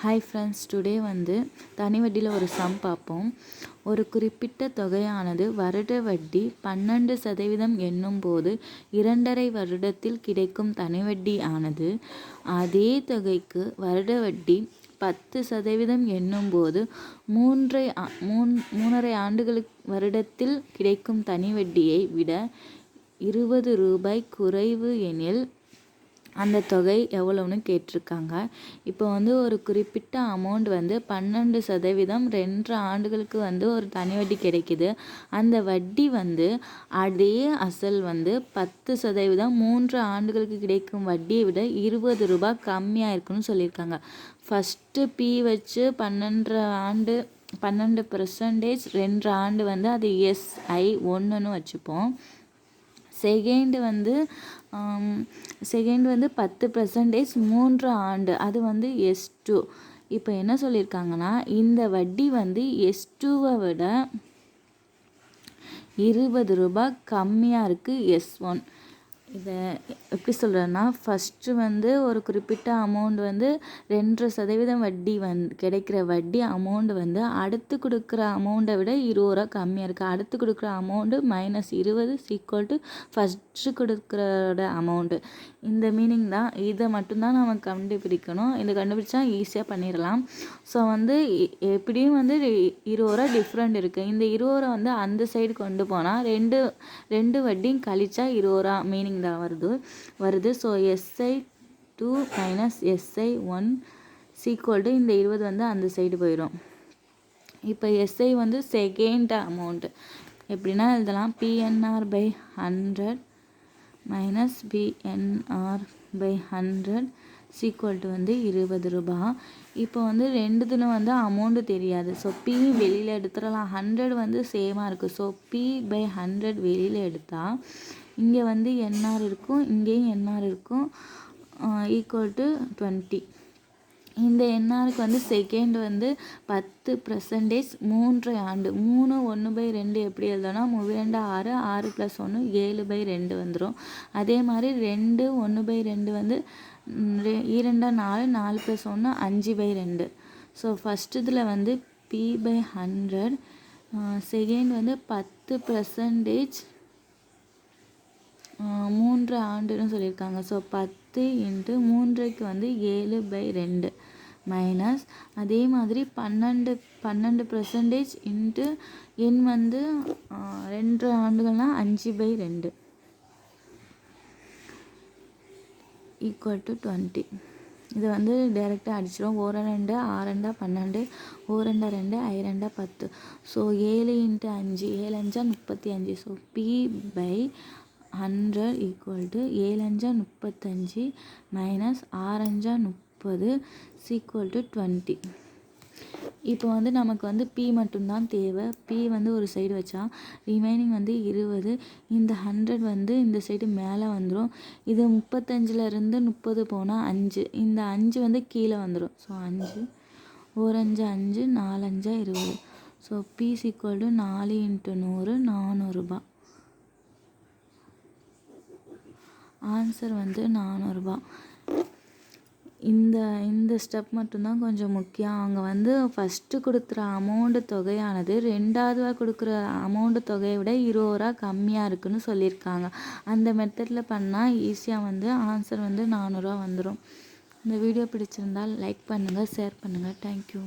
Hi friends today வந்து தனி வட்டியில் ஒரு சம் பார்ப்போம். ஒரு குறிப்பிட்ட தொகையானது வருட வட்டி பன்னெண்டு சதவீதம் என்னும் போது இரண்டரை வருடத்தில் கிடைக்கும் தனி வட்டி ஆனது. அதே தொகைக்கு வருட வட்டி பத்து சதவீதம் என்னும்போது மூன்றை மூன் மூணரை ஆண்டுகளுக்கு வருடத்தில் கிடைக்கும் தனி வட்டியை விட இருபது ரூபாய் குறைவு எனில் அந்த தொகை எவ்வளோன்னு கேட்டிருக்காங்க. இப்போ வந்து ஒரு குறிப்பிட்ட அமௌண்ட் வந்து பன்னெண்டு சதவீதம் ரெண்டு ஆண்டுகளுக்கு வந்து ஒரு தனி வட்டி கிடைக்கிது. அந்த வட்டி வந்து அதே அசல் வந்து பத்து சதவீதம் மூன்று ஆண்டுகளுக்கு கிடைக்கும் வட்டியை விட இருபது ரூபாய் கம்மியாக இருக்குன்னு சொல்லியிருக்காங்க. ஃபஸ்ட்டு பி வச்சு பன்னெண்டு ஆண்டு பன்னெண்டு பர்சன்டேஜ் ரெண்டு ஆண்டு வந்து அது எஸ்ஐ ஒன்றுன்னு வச்சுப்போம். செகண்ட் வந்து um, செகண்ட் வந்து பத்து பர்சன்டேஜ் மூன்று ஆண்டு. அது வந்து எஸ் டூ இப்போ என்ன சொல்லியிருக்காங்கன்னா இந்த வட்டி வந்து எஸ் டூவை விட இருபது ரூபாய் கம்மியாக இருக்குது எஸ் ஒன் இதை எப்படி சொல்கிறேன்னா ஃபஸ்ட்டு வந்து ஒரு குறிப்பிட்ட அமௌண்ட் வந்து ரெண்டு சதவீதம் வட்டி வந் கிடைக்கிற வட்டி அமௌண்ட் வந்து அடுத்து கொடுக்குற அமௌண்ட்டை விட இருபது ரூபா கம்மியாக இருக்குது அடுத்து கொடுக்குற அமௌண்ட்டு மைனஸ் இருபது சீக்வல் டு ஃபஸ்ட்டு கொடுக்குறோட அமௌண்ட்டு இந்த மீனிங் தான். இதை மட்டும்தான் நம்ம கண்டுபிடிக்கணும். இதை கண்டுபிடிச்சா ஈஸியாக பண்ணிடலாம். ஸோ வந்து எப்படியும் வந்து இருபது ரூபா டிஃப்ரெண்ட் இருக்குது இந்த இருபது ரூபா வந்து அந்த சைடு கொண்டு போனால் ரெண்டு ரெண்டு வட்டியும் கழிச்சா இருபது ரூபா மீனிங் தான் வருது. வருது. So SI two minus SI one equal to இந்த இருபது வந்து அந்த சைடு போயிடும் இப்போ எஸ்ஐ வந்து செகண்ட் அமௌண்ட்டு எப்படின்னா எழுதலாம். PNR by hundred minus PNR by hundred equal to வந்து இருபது ரூபா. இப்போ வந்து ரெண்டுத்துலையும் வந்து அமௌண்ட்டு தெரியாது. ஸோ பி வெளியில் எடுத்துடலாம். ஹண்ட்ரட் வந்து சேமாக இருக்குது ஸோ பி பை ஹண்ட்ரட் வெளியில் எடுத்தால் இங்கே வந்து என்ஆர் இருக்கும் இங்கேயும் என்ஆர் இருக்கும் ஈக்குவல் டு டுவெண்ட்டி இந்த என்ஆருக்கு வந்து செகண்ட் வந்து பத்து பர்சன்டேஜ் மூன்று ஆண்டு. மூணு ஒன்று பை ரெண்டு எப்படி எழுதோன்னா ரெண்டு ஆறு ஆறு ப்ளஸ் ஒன்று ஏழு பை ரெண்டு வந்துடும் அதே மாதிரி ரெண்டு ஒன்று பை ரெண்டு வந்து இரண்டா நாலு நாலு ப்ளஸ் ஒன்று அஞ்சு பை ரெண்டு. ஸோ ஃபஸ்ட் இதில் வந்து பி பை ஹண்ட்ரட் செகண்ட் வந்து பத்து பர்சன்டேஜ் மூன்று ஆண்டுன்னு சொல்லியிருக்காங்க. ஸோ பத்து இன்ட்டு மூன்றுக்கு வந்து ஏழு பை ரெண்டு மைனஸ் அதே மாதிரி பன்னெண்டு பன்னெண்டு பர்சன்டேஜ் இன்ட்டு எண் வந்து ரெண்டு ஆண்டுகள்னால் அஞ்சு பை ரெண்டு. ஈக்குவல் டு டுவெண்ட்டி இது வந்து டைரெக்டாக அடிச்சிடும் ஓர ரெண்டு ஆறண்டா பன்னெண்டு ஓரெண்டா ரெண்டு ஐ ரெண்டா பத்து. ஸோ ஏழு இன்ட்டு அஞ்சு ஏழு அஞ்சா முப்பத்தி அஞ்சு. So P by hundred equal to ஏழஞ்சா முப்பத்தஞ்சு மைனஸ் ஆறஞ்சா முப்பது சீக்குவல் டு டுவெண்ட்டி இப்போ வந்து நமக்கு வந்து பி மட்டும்தான் தேவை. பி வந்து ஒரு சைடு வச்சா ரிமைனிங் வந்து இருபது. இந்த ஹண்ட்ரட் வந்து இந்த சைடு மேலே வந்துடும் இது முப்பத்தஞ்சிலருந்து முப்பது போனால் அஞ்சு. இந்த அஞ்சு வந்து கீழே வந்துடும் ஸோ அஞ்சு. ஓரஞ்சு அஞ்சு நாலஞ்சா இருபது. ஸோ பி சீக்குவல் டு நாலு இன்ட்டு நூறு நானூறுரூபா ஆன்சர் வந்து நானூறுரூபா இந்த இந்த ஸ்டெப் மட்டும்தான் கொஞ்சம் முக்கியம். அவங்க வந்து ஃபஸ்ட்டு கொடுக்குற அமௌண்ட்டு தொகையானது ரெண்டாவதாக கொடுக்குற அமௌண்ட்டு தொகையை விட இருபது ரூபா கம்மியாக இருக்குன்னு சொல்லியிருக்காங்க. அந்த மெத்தடில் பண்ணால் ஈஸியாக வந்து ஆன்சர் வந்து நானூறுரூவா வந்துடும் இந்த வீடியோ பிடிச்சிருந்தால் லைக் பண்ணுங்கள் ஷேர் பண்ணுங்கள் தேங்க்யூ